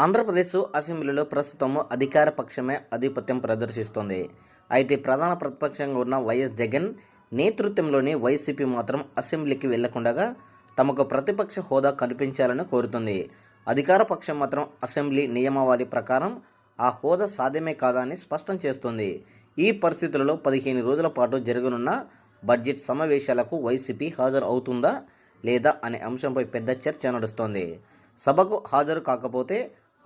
ఆంధ్రప్రదేశ్ అసెంబ్లీలో ప్రస్తుతం అధికార పక్షమే ఆధిపత్యం ప్రదర్శిస్తోంది. అయితే ప్రధాన ప్రతిపక్షంగా ఉన్న వైఎస్ జగన్ నేతృత్వంలోని వైసీపీ మాత్రం అసెంబ్లీకి వెళ్ళకుండా తమకు ప్రతిపక్ష హోదా కల్పించాలని కోరుతుంది. అధికార పక్షం మాత్రం అసెంబ్లీ నియమావళి ప్రకారం ఆ హోదా సాధ్యమే కాదని స్పష్టం చేస్తుంది. ఈ పరిస్థితులలో పదిహేను రోజుల పాటు జరగనున్న బడ్జెట్ సమావేశాలకు వైసీపీ హాజరు అవుతుందా లేదా అనే అంశంపై పెద్ద చర్చ నడుస్తోంది. సభకు హాజరు కాకపోతే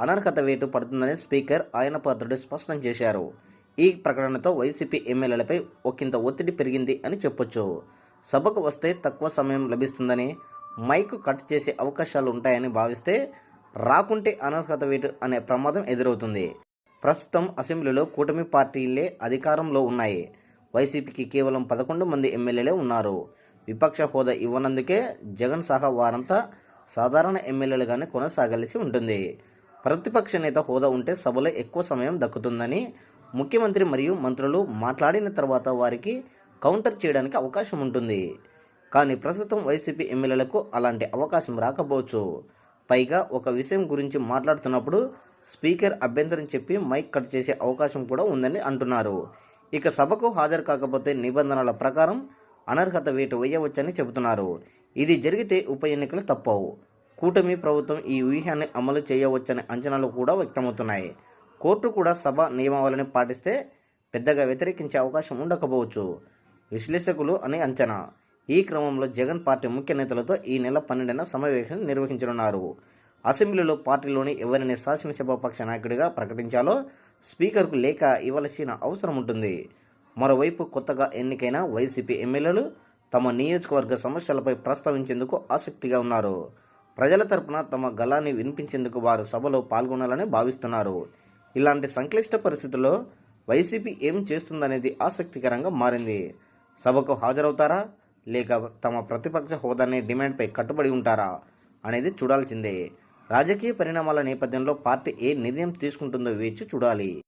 అనర్హత వేటు పడుతుందని స్పీకర్ ఆయన పాత్రుడు స్పష్టం చేశారు. ఈ ప్రకటనతో వైసీపీ ఎమ్మెల్యేలపై ఒకంత ఒత్తిడి పెరిగింది అని చెప్పొచ్చు. సభకు వస్తే తక్కువ సమయం లభిస్తుందని మైక్ కట్ చేసే అవకాశాలు ఉంటాయని భావిస్తే రాకుంటే అనర్హత వేటు అనే ప్రమాదం ఎదురవుతుంది. ప్రస్తుతం అసెంబ్లీలో కూటమి పార్టీలే అధికారంలో ఉన్నాయి. వైసీపీకి కేవలం పదకొండు మంది ఎమ్మెల్యేలే ఉన్నారు. విపక్ష హోదా ఇవ్వనందుకే జగన్ సహా వారంతా సాధారణ ఎమ్మెల్యేలుగానే కొనసాగాల్సి ఉంటుంది. ప్రతిపక్ష నేత హోదా ఉంటే సభలో ఎక్కువ సమయం దక్కుతుందని ముఖ్యమంత్రి మరియు మంత్రులు మాట్లాడిన తర్వాత వారికి కౌంటర్ చేయడానికి అవకాశం ఉంటుంది. కానీ ప్రస్తుతం వైసీపీ ఎమ్మెల్యేలకు అలాంటి అవకాశం రాకపోవచ్చు. పైగా ఒక విషయం గురించి మాట్లాడుతున్నప్పుడు స్పీకర్ అభ్యంతరం చెప్పి మైక్ కట్ చేసే అవకాశం కూడా ఉందని అంటున్నారు. ఇక సభకు హాజరు కాకపోతే నిబంధనల ప్రకారం అనర్హత వేటు వేయవచ్చని చెబుతున్నారు. ఇది జరిగితే ఉప ఎన్నికలు తప్పవు. కూటమి ప్రభుత్వం ఈ వ్యూహాన్ని అమలు చేయవచ్చనే అంచనాలు కూడా వ్యక్తమవుతున్నాయి. కోర్టు కూడా సభ నియమావళిని పాటిస్తే పెద్దగా వ్యతిరేకించే అవకాశం ఉండకపోవచ్చు. విశ్లేషకులు అని అంచనా. ఈ క్రమంలో జగన్ పార్టీ ముఖ్య నేతలతో ఈ నెల పన్నెండున సమావేశం నిర్వహించనున్నారు. అసెంబ్లీలో పార్టీలోని ఎవరిని శాసనసభ పక్ష నాయకుడిగా ప్రకటించాలో స్పీకర్కు లేఖ ఇవ్వాల్సిన అవసరం ఉంటుంది. మరోవైపు కొత్తగా ఎన్నికైన వైసీపీ ఎమ్మెల్యేలు తమ నియోజకవర్గ సమస్యలపై ప్రస్తావించేందుకు ఆసక్తిగా ఉన్నారు. ప్రజల తరపున తమ గళాన్ని వినిపించేందుకు వారు సభలో పాల్గొనాలని భావిస్తున్నారు. ఇలాంటి సంక్లిష్ట పరిస్థితుల్లో వైసీపీ ఏం చేస్తుందనేది ఆసక్తికరంగా మారింది. సభకు హాజరవుతారా? లేక తమ ప్రతిపక్ష హోదానే డిమాండ్పై కట్టుబడి ఉంటారా? అనేది చూడాల్సిందే. రాజకీయ పరిణామాల నేపథ్యంలో పార్టీ ఏ నిర్ణయం తీసుకుంటుందో వేచి చూడాలి.